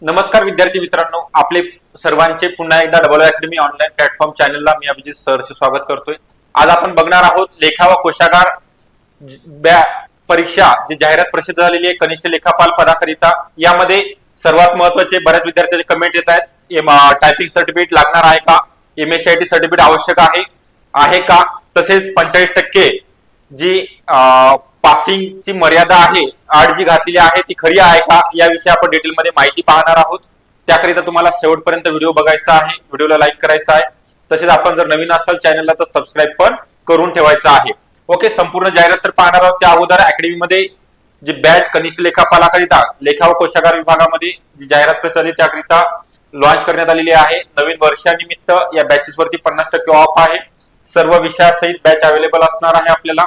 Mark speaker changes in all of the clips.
Speaker 1: नमस्कार विद्यार्थी मित्रांनो. आपले सर्वांचे पुन्हा एकदा डबल अकॅडमी ऑनलाईन प्लॅटफॉर्म चॅनलला मी अभिजित सरचे स्वागत करतोय. आज आपण बघणार आहोत लेखा व कोशागार बॅ- परीक्षा जी जाहिरात प्रसिद्ध झालेली आहे कनिष्ठ लेखापाल पदाकरिता. यामध्ये सर्वात महत्त्वाचे बऱ्याच विद्यार्थ्यांचे कमेंट येत आहेत. टायपिंग सर्टिफिकेट लागणार आहे का? एम एस टी सर्टिफिकेट आवश्यक आहे आहे का? तसेच पंचेचाळीस टक्के जी पासिंगची मर्यादा आहे आठ जी घातलेली आहे ती खरी आहे का याविषयी आपण डिटेलमध्ये माहिती पाहणार आहोत. त्याकरिता तुम्हाला शेवटपर्यंत व्हिडिओ बघायचा आहे व्हिडिओला लाईक करायचा आहे. तसेच आपण जर नवीन असाल चॅनलला तर सबस्क्राईब पण करून ठेवायचं आहे. ओके संपूर्ण जाहिरात तर पाहणार आहोत. त्या अगोदर अकॅडमीमध्ये जी बॅच कनिष्ठ लेखापालाकरिता लेखा व कोशागार विभागामध्ये जी जाहिरात प्रचलित त्याकरिता लॉन्च करण्यात आलेली आहे. नवीन वर्षानिमित्त या बॅचेसवरती पन्नास टक्के ऑफ आहे. सर्व विषयासहित बॅच अवेलेबल असणार आहे आपल्याला.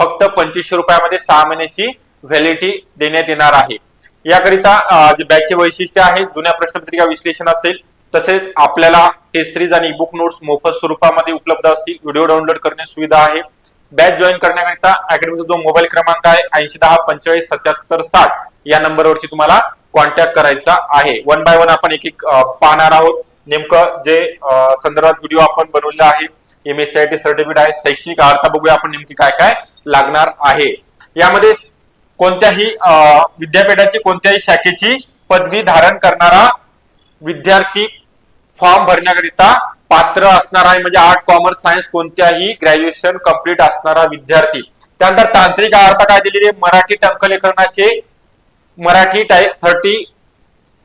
Speaker 1: फक्त पंचवीसशे रुपयामध्ये सहा महिन्याची व्हॅलिडिटी देण्यात येणार आहे. याकरिता जे बॅचचे वैशिष्ट्य आहे जुन्या प्रश्नपत्रिका विश्लेषण असेल तसेच आपल्याला टेस्ट सिरीज आणि बुक नोट्स मोफत स्वरूपामध्ये उपलब्ध असतील व्हिडिओ डाउनलोड करण्याची सुविधा आहे. बॅच जॉईन करण्याकरिता अकॅडमीचा जो मोबाईल क्रमांक आहे ऐंशी दहा पंचेचाळीस सत्याहत्तर साठ या नंबरवरती तुम्हाला कॉन्टॅक्ट करायचा आहे. वन बाय वन आपण एक एक पाहणार आहोत. नेमकं जे संदर्भात व्हिडिओ आपण बनवलेला आहे M S C I T certificate आहे शैक्षणिक अर्थ बघूया आपण नेमकी काय काय लागणार आहे. यामध्ये कोणत्याही विद्यापीठाची कोणत्याही शाखेची पदवी धारण करणारा विद्यार्थी फॉर्म भरण्याकरिता पात्र असणार आहे. म्हणजे आर्ट कॉमर्स सायन्स कोणत्याही ग्रॅज्युएशन कंप्लीट असणारा विद्यार्थी. त्यानंतर तांत्रिक अर्थ काय दिलेली आहे? मराठी टंकलेखनाचे Marathi tie thirty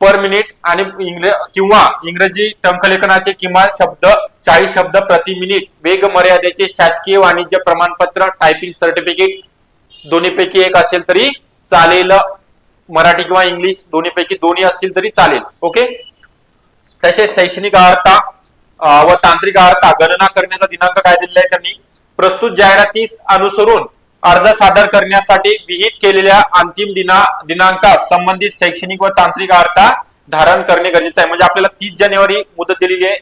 Speaker 1: per minute आणि इंग्र किंवा इंग्रजी टंकलेखनाचे किमान शब्द चाळीस शब्द प्रति मिनिट वेग मर्यादेचे शासकीय वाणिज्य प्रमाणपत्र टायपिंग सर्टिफिकेट दोन्हीपैकी एक असेल तरी चालेल. मराठी किंवा इंग्लिश दोन्हीपैकी दोन्ही असतील तरी चालेल. ओके तसेच शैक्षणिक अर्हता व तांत्रिक अर्हता गणना करण्याचा दिनांक काय दिलेला आहे त्यांनी? प्रस्तुत जाहिरातीस अनुसरून अर्ज सादर करण्यासाठी विहित केलेल्या अंतिम दिना दिनांका संबंधित शैक्षणिक व तांत्रिक अर्हता धारण करणे गरजेचं आहे. म्हणजे आपल्याला तीस जानेवारी मुदत दिलेली आहे.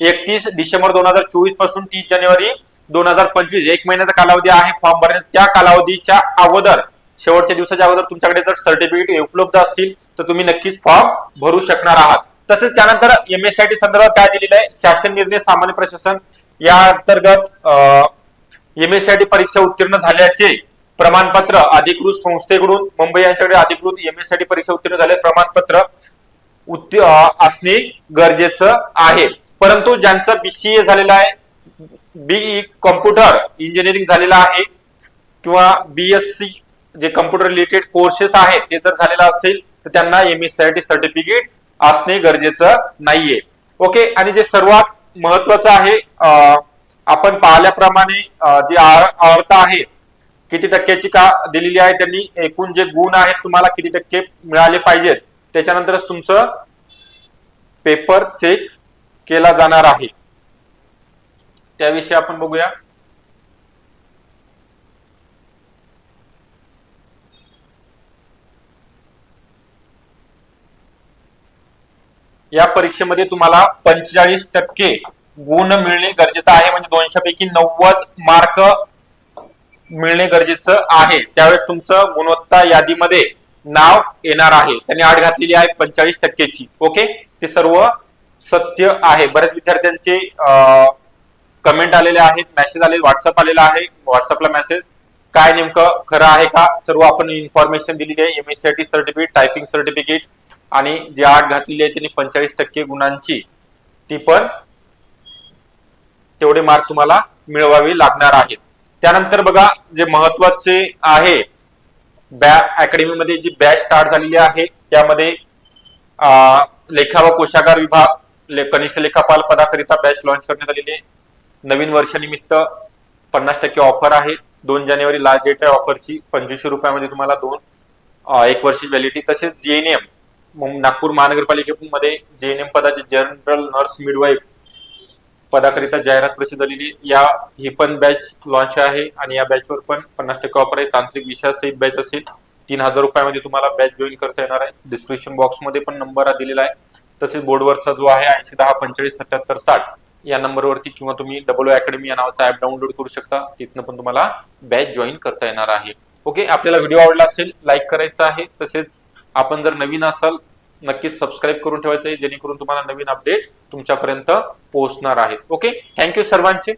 Speaker 1: एकतीस डिसेंबर दोन हजार चोवीसपासून तीस जानेवारी दोन हजार पंचवीस एक महिन्याचा कालावधी आहे. फॉर्म भरण्याचा त्या कालावधीच्या अगोदर शेवटच्या दिवसाच्या अगोदर तुमच्याकडे जर सर्टिफिकेट उपलब्ध असतील तर तुम्ही नक्कीच फॉर्म भरू शकणार आहात. तसेच त्यानंतर एम एस टी संदर्भात काय दिलेलं आहे? शासन निर्णय सामान्य प्रशासन. या अंतर्गत एम एस टी परीक्षा उत्तीर्ण झाल्याचे प्रमाणपत्र अधिकृत संस्थेकडून मुंबई यांच्याकडे अधिकृत एम एस टी परीक्षा उत्तीर्ण झाले प्रमाणपत्र उत्ती- असणे गरजेचं आहे. परंतु ज्यांचं बीसीए झालेलं आहे बी कॉम्प्युटर इंजिनिअरिंग झालेलं आहे किंवा बीएससी जे कम्प्युटर रिलेटेड कोर्सेस आहेत ते जर झालेलं असेल तर त्यांना एम एस टी सर्टिफिकेट असणे गरजेचं नाहीये. ओके आणि जे सर्वात महत्वाचं आहे आपण पाहिल्याप्रमाणे जी आर- अर्थ आहे किती टक्क्याची का दिलेली आहे त्यांनी एकूण जे गुण आहेत तुम्हाला किती टक्के मिळाले पाहिजेत. त्याच्यानंतरच तुमचं पेपर चेक केला जाणार आहे. त्याविषयी आपण बघूया. या परीक्षेमध्ये तुम्हाला पंचेचाळीस टक्के गुण मिळणे गरजेचं आहे. म्हणजे दोनशेपैकी नव्वद मार्क मिळणे गरजेचं आहे. त्यावेळेस तुमचं गुणवत्ता यादीमध्ये नाव येणार आहे. त्यांनी आठ घातलेली आहे पंचेचाळीस टक्केची. ओके? ते सर्व सत्य आहे. बऱ्याच विद्यार्थ्यांचे कमेंट आलेले आहेत मेसेज आले व्हॉट्सअप आलेला आहे. व्हॉट्सअपला मेसेज काय नेमकं खरं आहे का? सर्व आपण इन्फॉर्मेशन दिलेली आहे. M S C T certificate typing certificate आणि जे आठ घातलेली आहे त्यांनी पंचेचाळीस टक्के गुणांची ती पण तेवढे मार्क तुम्हाला मिळवावे लागणार आहेत. त्यानंतर बघा जे महत्त्वाचे आहे बॅ अकॅडमीमध्ये जी बॅच स्टार्ट झालेली आहे त्यामध्ये लेखा व कोशागार विभाग ले- कनिष्ठ लेखापाल पदाकरिता बॅच लॉन्च करण्यात आलेली आहे नवीन वर्षानिमित्त पन्नास टक्के ऑफर आहे. दोन जानेवारी लास्ट डेट आहे ऑफरची पंचवीसशे रुपयामध्ये तुम्हाला दोन एक वर्षी व्हॅलिडिटी तसेच जेएनएम नागपूर महानगरपालिकेमध्ये जेएनएम पदाचे जनरल नर्स मिडवाईफ पदाकरिता जाहिरात प्रसिद्ध झालेली. या ही पण बॅच लॉन्च आहे आणि या बॅचवर पण पन्नास टक्के ऑफर आहे. तांत्रिक विषयासहित बॅच असेल. तीन हजार रुपयामध्ये तुम्हाला बॅच जॉईन करता येणार आहे. डिस्क्रिप्शन बॉक्समध्ये पण नंबर दिलेला आहे. तसेच बोर्डवरचा जो आहे ऐंशी दहा पंचेचाळीस सत्याहत्तर साठ या नंबरवरती किंवा तुम्ही डबल अकॅडमी या नावाचा ऍप डाउनलोड करू शकता. तिथनं पण तुम्हाला बॅच जॉईन करता येणार आहे. ओके आपल्याला व्हिडिओ आवडला असेल लाईक करायचा आहे. तसेच आपण जर नवीन असाल नक्कीच सबस्क्राईब करून ठेवायचं आहे जेणेकरून तुम्हाला नवीन अपडेट तुमच्यापर्यंत पोहोचणार आहे. ओके थँक्यू सर्वांचे.